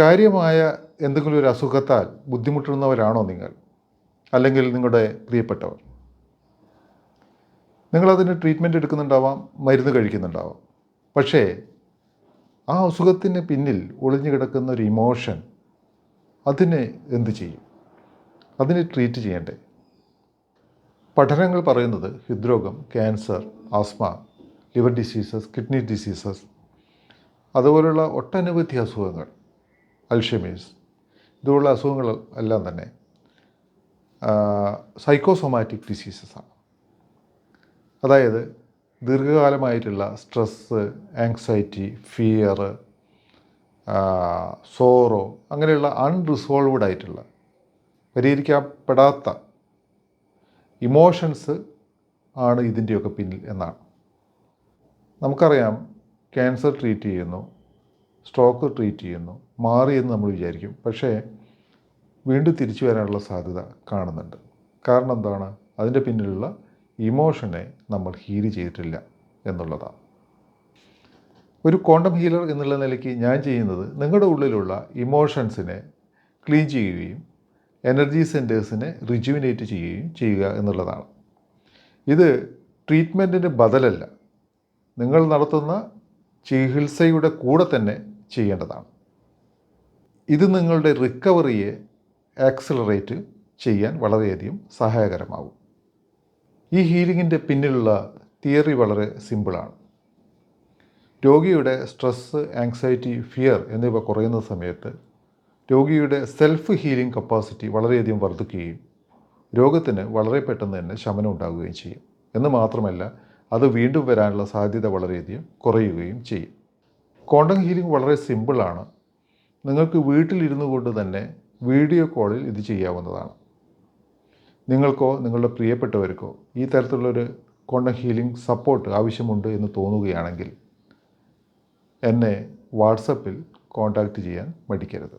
കാര്യമായ എന്തെങ്കിലും ഒരു അസുഖത്താൽ ബുദ്ധിമുട്ടുന്നവരാണോ നിങ്ങൾ? അല്ലെങ്കിൽ നിങ്ങളുടെ പ്രിയപ്പെട്ടവർ? നിങ്ങളതിന് ട്രീറ്റ്മെന്റ് എടുക്കുന്നുണ്ടാവാം മരുന്ന് കഴിക്കുന്നുണ്ടാവാം. പക്ഷേ ആ അസുഖത്തിന് പിന്നിൽ ഒളിഞ്ഞു കിടക്കുന്ന ഒരു ഇമോഷൻ അതിന് എന്ത് ചെയ്യും? അതിനെ ട്രീറ്റ് ചെയ്യണ്ടേ? പഠനങ്ങൾ പറയുന്നത് ഹൃദ്രോഗം cancer asthma liver diseases kidney diseases അതുപോലുള്ള ഒട്ടനവധി അസുഖങ്ങൾ. അൽഷമീസ് ഇതുപോലുള്ള അസുഖങ്ങൾ എല്ലാം തന്നെ സൈക്കോസൊമാറ്റിക് ഡിസീസസ് ആണ്. അതായത് ദീർഘകാലമായിട്ടുള്ള സ്ട്രെസ്സ് ആങ്സൈറ്റി ഫിയർ സോറോ അങ്ങനെയുള്ള അൺറിസോൾവ്ഡ് ആയിട്ടുള്ള പരിഹരിക്കപ്പെടാത്ത ഇമോഷൻസ് ആണ് ഇതിന്റെയൊക്കെ പിന്നിൽ എന്നാണ്. നമുക്കറിയാം ക്യാൻസർ ട്രീറ്റ് ചെയ്യുന്നു സ്ട്രോക്ക് ട്രീറ്റ് ചെയ്യുന്നു മാറിയെന്ന് നമ്മൾ വിചാരിക്കും. പക്ഷേ വീണ്ടും തിരിച്ചു വരാനുള്ള സാധ്യത കാണുന്നുണ്ട്. കാരണം എന്താണ്? അതിന്റെ പിന്നിലുള്ള ഇമോഷനെ നമ്മൾ ഹീൽ ചെയ്തിട്ടില്ല എന്നുള്ളതാണ്. ഒരു ക്വാണ്ടം ഹീലർ എന്നുള്ള നിലയ്ക്ക് ഞാൻ ചെയ്യുന്നത് നിങ്ങളുടെ ഉള്ളിലുള്ള ഇമോഷൻസിനെ ക്ലീൻ ചെയ്യുകയും എനർജി സെന്റേഴ്സിനെ റിജുവിനേറ്റ് ചെയ്യുകയും ചെയ്യുക എന്നുള്ളതാണ്. ഇത് ട്രീറ്റ്മെന്റിന് ബദലല്ല. നിങ്ങൾ നടത്തുന്ന ചികിത്സയുടെ കൂടെ തന്നെ ചെയ്യേണ്ടതാണ്. ഇത് നിങ്ങളുടെ റിക്കവറിയെ ആക്സിലറേറ്റ് ചെയ്യാൻ വളരെയധികം സഹായകരമാകും. ഈ ഹീലിങ്ങിന്റെ പിന്നിലുള്ള തിയറി വളരെ സിമ്പിളാണ്. രോഗിയുടെ സ്ട്രെസ്സ് ആങ്സൈറ്റി ഫിയർ എന്നിവ കുറയുന്ന സമയത്ത് രോഗിയുടെ സെൽഫ് ഹീലിംഗ് കപ്പാസിറ്റി വളരെയധികം വർദ്ധിക്കുകയും രോഗത്തിന് വളരെ പെട്ടെന്ന് തന്നെ ശമനം ഉണ്ടാകുകയും ചെയ്യും. എന്ന് മാത്രമല്ല അത് വീണ്ടും വരാനുള്ള സാധ്യത വളരെയധികം കുറയുകയും ചെയ്യും. ക്വാണ്ടം ഹീലിംഗ് വളരെ സിമ്പിളാണ് നിങ്ങൾക്ക് വീട്ടിലിരുന്നു കൊണ്ട് തന്നെ വീഡിയോ കോളിൽ ഇത് ചെയ്യാവുന്നതാണ്. നിങ്ങൾക്കോ നിങ്ങളുടെ പ്രിയപ്പെട്ടവർക്കോ ഈ തരത്തിലുള്ളൊരു ക്വാണ്ടം ഹീലിംഗ് സപ്പോർട്ട് ആവശ്യമുണ്ട് എന്ന് തോന്നുകയാണെങ്കിൽ എന്നെ വാട്സപ്പിൽ കോൺടാക്റ്റ് ചെയ്യാൻ മടിക്കരുത്.